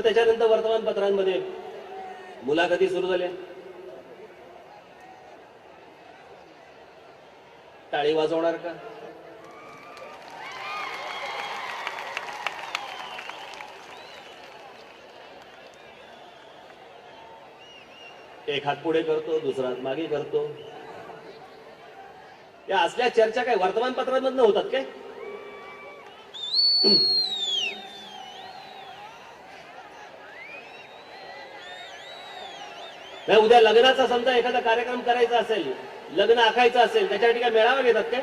मग त्याच्यानंतर वर्तमानपत्रांमध्ये मुलाखती सुरू झाल्या. टाळी वाजवणार का? एक हात पुढे करतो दुसरा हात मागे करतो. या असल्या चर्चा काय वर्तमानपत्रांमधनं होतात काय? नाही उद्या लग्नाचा समजा एखादा कार्यक्रम करायचा असेल लग्न आखायचं असेल त्याच्यासाठी काय मेळावा घेतात ते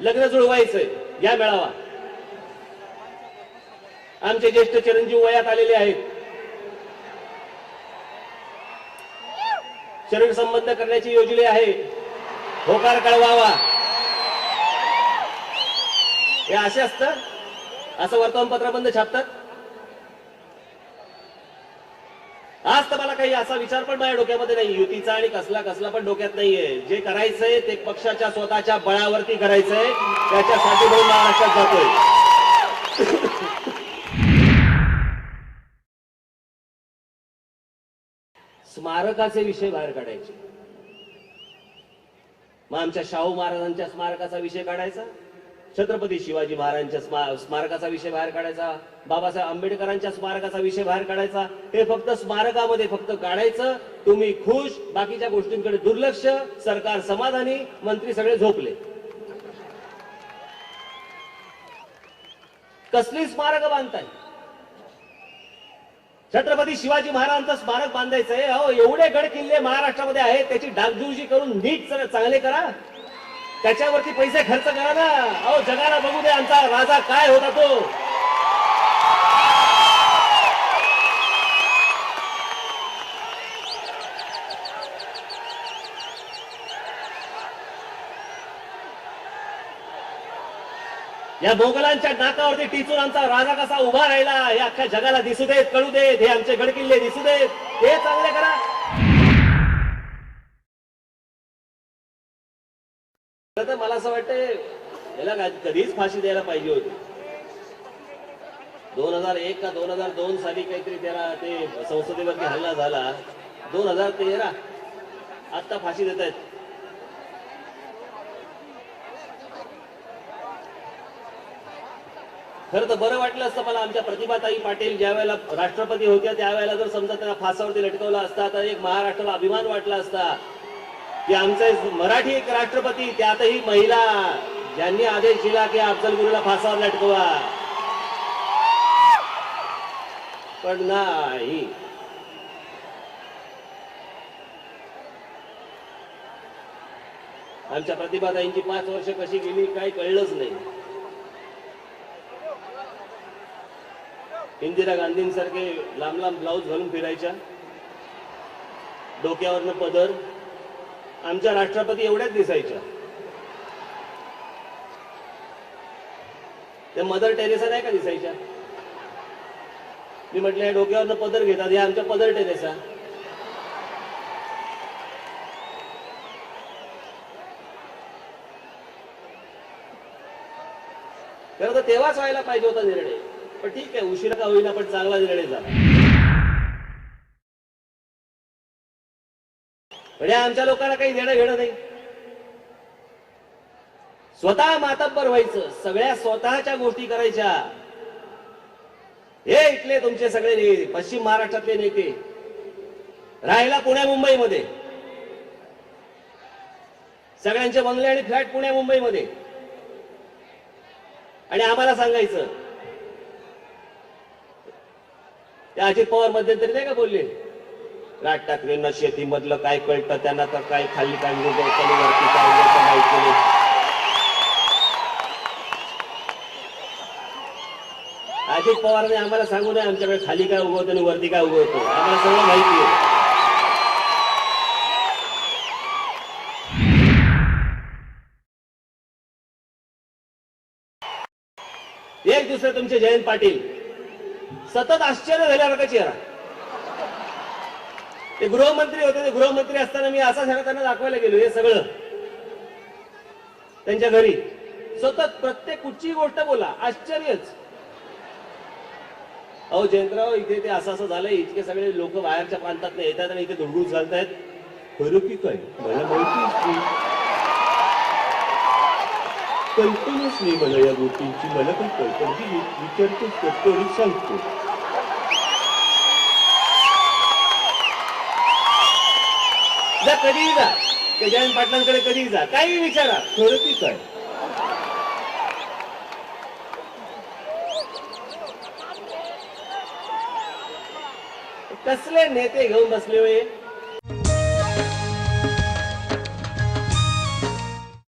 लग्न जुळवायचंय या मेळावा. आमचे ज्येष्ठ चिरंजीव वयात आलेले आहेत. शरीर संबंध करण्याची योजली आहे. होकार कळवावा. हे असे असतं? असं वर्तमानपत्राबंद छापतात? आज तर मला काही असा विचार पण माझ्या डोक्यामध्ये नाही. युतीचा आणि कसला कसला पण डोक्यात नाहीये. जे करायचंय ते पक्षाच्या स्वतःच्या बळावरती करायचंय. त्याच्यासाठी म्हणून महाराष्ट्रात जातोय. स्मारकाचे विषय बाहेर काढायचे. मग आमच्या शाहू महाराजांच्या स्मारकाचा विषय काढायचा? छत्रपती शिवाजी महाराजांच्या स्मारकाचा विषय बाहेर काढायचा. बाबासाहेब आंबेडकरांच्या स्मारकाचा विषय बाहेर काढायचा. हे फक्त स्मारकामध्ये फक्त काढायचं. तुम्ही खुश बाकीच्या गोष्टींकडे दुर्लक्ष सरकार समाधानी मंत्री सगळे झोपले. कसली स्मारक बांधताय? छत्रपती शिवाजी महाराजांचं स्मारक बांधायचंय. अहो एवढे गड किल्ले महाराष्ट्रामध्ये आहेत त्याची डागडुजी करून नीट चांगले करा. त्याच्यावरती पैसे खर्च करा ना. अहो जगाला बघू दे आमचा राजा काय होता तो. या मोगलांच्या नाकावरती टिचून आमचा राजा कसा उभा राहिला हे अख्ख्या जगाला दिसू देत कळू देत हे आमचे गडकिल्ले दिसू देत. हे चांगले करा खरं तर मला असं वाटतंय याला कधीच फाशी द्यायला पाहिजे होती. दोन हजार एक का दोन हजार दोन साली काहीतरी त्याला ते संसदेवरती हल्ला झाला. दोन हजार तेरा आता फाशी देत आहेत. खरं तर बरं वाटलं असतं मला आमच्या प्रतिभाताई पाटील ज्या वेळेला राष्ट्रपती होत्या त्यावेळेला जर समजा त्यांना फासावरती लटकवला असता तर एक महाराष्ट्राला अभिमान वाटला असता. की आमचे मराठी एक राष्ट्रपती त्यातही महिला ज्यांनी आदेश दिला की अफजल गुरुला फासावर लटकवा. पण नाही. आमच्या प्रतिभाताईंची पाच वर्ष कशी गेली काही कळलंच नाही. इंदिरा गांधींसारखे लांब लांब ब्लाऊज घालून फिरायच्या. डोक्यावरनं पदर. आमच्या राष्ट्रपती एवढ्याच दिसायच्या. त्या मदर टेरेसा नाही का दिसायच्या? मी म्हटलं या डोक्यावरनं पदर घेतात या आमच्या पदर टेरेसा. खरं तर तेव्हाच व्हायला पाहिजे होता निर्णय. पण ठीक आहे उशिरा का होईना पण चांगला निर्णय झाला. म्हणजे आमच्या लोकांना काही देणं घेणं नाही. स्वतः मातब्बर व्हायचं सगळ्या स्वतःच्या गोष्टी करायच्या. हे इथले तुमचे सगळे नेते पश्चिम महाराष्ट्रातले नेते. राहायला पुण्या मुंबईमध्ये. सगळ्यांचे बंगले आणि फ्लॅट पुण्या मुंबईमध्ये. आणि आम्हाला सांगायचं त्या अजित पवार मध्यंतरी नाही का बोलले? राज ठाकरेंना शेतीमधलं काय कळतं त्यांना तर काय खाली काय उगवतं वरती काय उगवतं माहिती नाही? अजित पवारने आम्हाला सांगू नये आमच्याकडे खाली काय उगवतं आणि वरती काय उगवतो आम्हाला सगळं माहिती आहे. एक दुसरे तुमचे जयंत पाटील. सतत आश्चर्य झाल्यासारखा चेहरा. ते गृहमंत्री होते ते गृहमंत्री असताना मी असा सगळं त्यांना दाखवायला गेलो हे सगळं. त्यांच्या घरी. सतत प्रत्येक कुठचीही गोष्ट बोला आश्चर्यच. अहो जयंतराव इथे ते असं असं झालंय इतके सगळे लोक बाहेरच्या प्रांतात येतात आणि इथे धुडगूस घालतायत खरं की काय? मला माहिती नाही. कल्पनाच नाही मला या गोष्टींची. मला पण कल्पना विचारतो करतो आणि सांगतो. कधीही जा? ते जयंत पाटलांकडे कधीही जा? काही विचारा. की काय? कसले नेते घेऊन बसले होय?